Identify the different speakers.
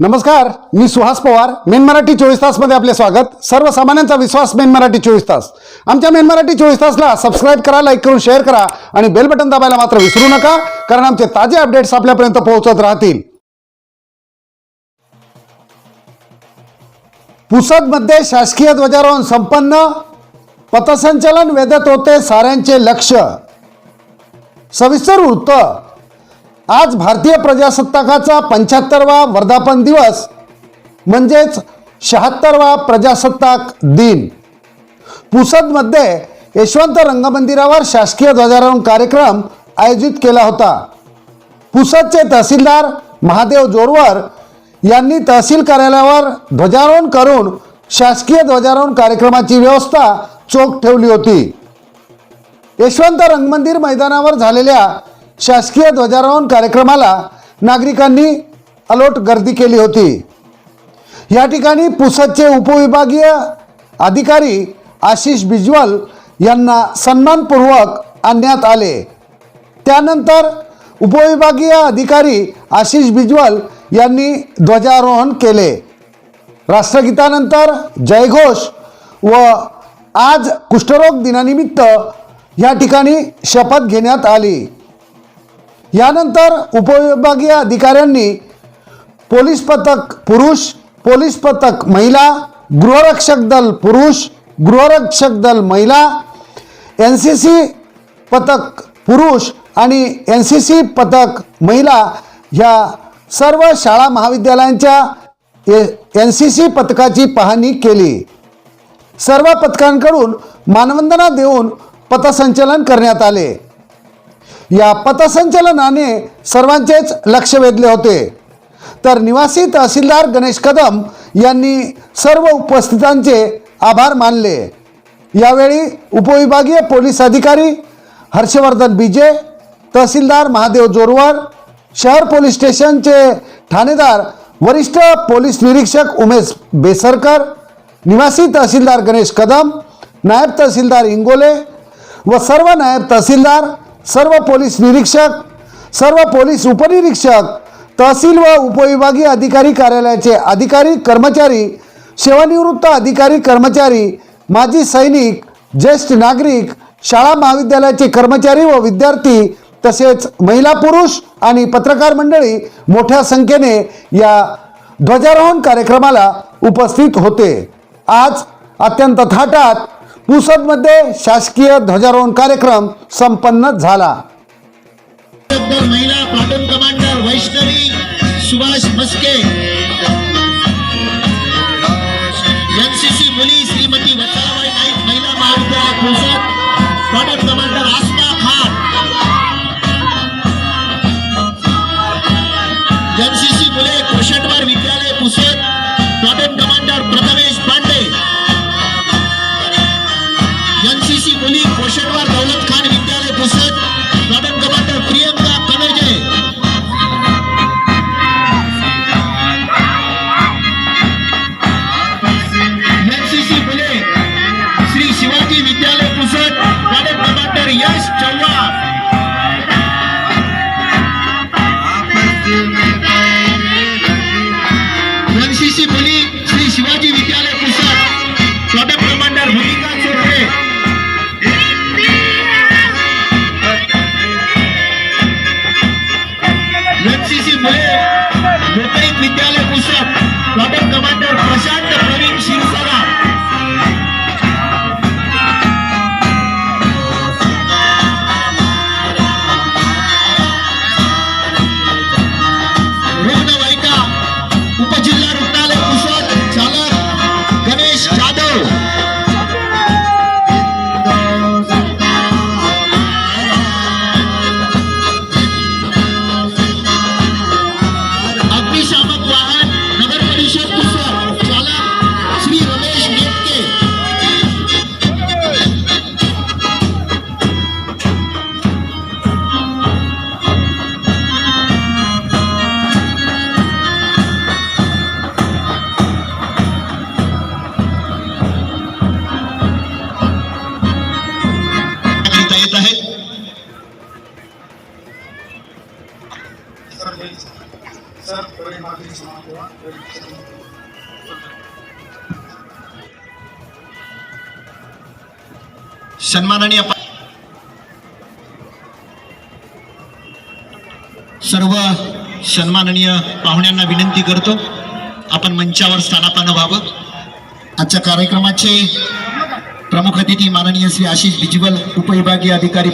Speaker 1: नमस्कार मी सुहास पवार मेन मराठी चोवीस तासमध्ये आपले स्वागत. सर्वसामान्यांचा विश्वास मेन मराठी चोवीस तास. आमच्या मेन मराठी चोवीस तासला सबस्क्राईब करा लाईक करून शेअर करा आणि बेल बटन दाबायला मात्र विसरू नका कारण आमचे ताजे अपडेट्स आपल्यापर्यंत पोहोचत राहतील. पुसदमध्ये शासकीय ध्वजारोहण संपन्न. पथसंचलन वेधत होते साऱ्यांचे लक्ष. सविस्तर वृत्त. आज भारतीय प्रजासत्ताकाचा पंच्याहत्तरवा वर्धापन दिवस म्हणजेच शहात्तरवा प्रजासत्ताक दिन. पुसदमध्ये यशवंत रंगमंदिरावर शासकीय ध्वजारोहण कार्यक्रम आयोजित केला होता. पुसदचे तहसीलदार महादेव जोरवर यांनी तहसील कार्यालयावर ध्वजारोहण करून शासकीय ध्वजारोहण कार्यक्रमाची व्यवस्था चोख ठेवली होती. यशवंत रंगमंदिर मैदानावर झालेल्या शासकीय ध्वजारोहण कार्यक्रमाला नागरिकांनी अलोट गर्दी केली होती. या ठिकाणी पुसदचे उपविभागीय अधिकारी आशिष बिजवल यांना सन्मानपूर्वक आणण्यात आले. त्यानंतर उपविभागीय अधिकारी आशिष बिजवल यांनी ध्वजारोहण केले. राष्ट्रगीतानंतर जयघोष व आज कुष्ठरोग दिनानिमित्त या ठिकाणी शपथ घेण्यात आली. यानंतर उपविभागीय अधिकाऱ्यांनी पोलीस पथक पुरुष पोलीस पथक महिला गृहरक्षक दल पुरुष गृहरक्षक दल महिला एन सी सी पथक पुरुष आणि एन सी सी पथक महिला ह्या सर्व शाळा महाविद्यालयांच्या एन सी सी पथकाची पाहणी केली. सर्व पथकांकडून मानवंदना देऊन पथसंचलन करण्यात आले. या पथसंचलनाने सर्वांचेच लक्ष वेधले होते. तर निवासी तहसीलदार गणेश कदम यांनी सर्व उपस्थितांचे आभार मानले. यावेळी उपविभागीय पोलीस अधिकारी हर्षवर्धन बिजे तहसीलदार महादेव जोरवर शहर पोलीस स्टेशनचे ठाणेदार वरिष्ठ पोलीस निरीक्षक उमेश बेसरकर निवासी तहसीलदार गणेश कदम नायब तहसीलदार इंगोले व सर्व नायब तहसीलदार सर्व पोलीस निरीक्षक सर्व पोलीस उपनिरीक्षक तहसील व उपविभागीय अधिकारी कार्यालयाचे अधिकारी कर्मचारी सेवानिवृत्त अधिकारी कर्मचारी माजी सैनिक ज्येष्ठ नागरिक शाळा महाविद्यालयाचे कर्मचारी व विद्यार्थी तसेच महिला पुरुष आणि पत्रकार मंडळी मोठ्या संख्येने या ध्वजारोहण कार्यक्रमाला उपस्थित होते. आज अत्यंत थाटात पुसदमध्ये शासकीय ध्वजारोहण कार्यक्रम संपन्न झाला.
Speaker 2: महिला प्लाटून कमांडर वैष्णवी सुभाष मस्के सन्माननीय सर्व सन्माननीय पाहुण्यांना विनंती करतो आपण मंचावर स्थानापानं व्हावं. आजच्या कार्यक्रमाचे प्रमुख अतिथी माननीय श्री आशिष बिजवल उपविभागीय अधिकारी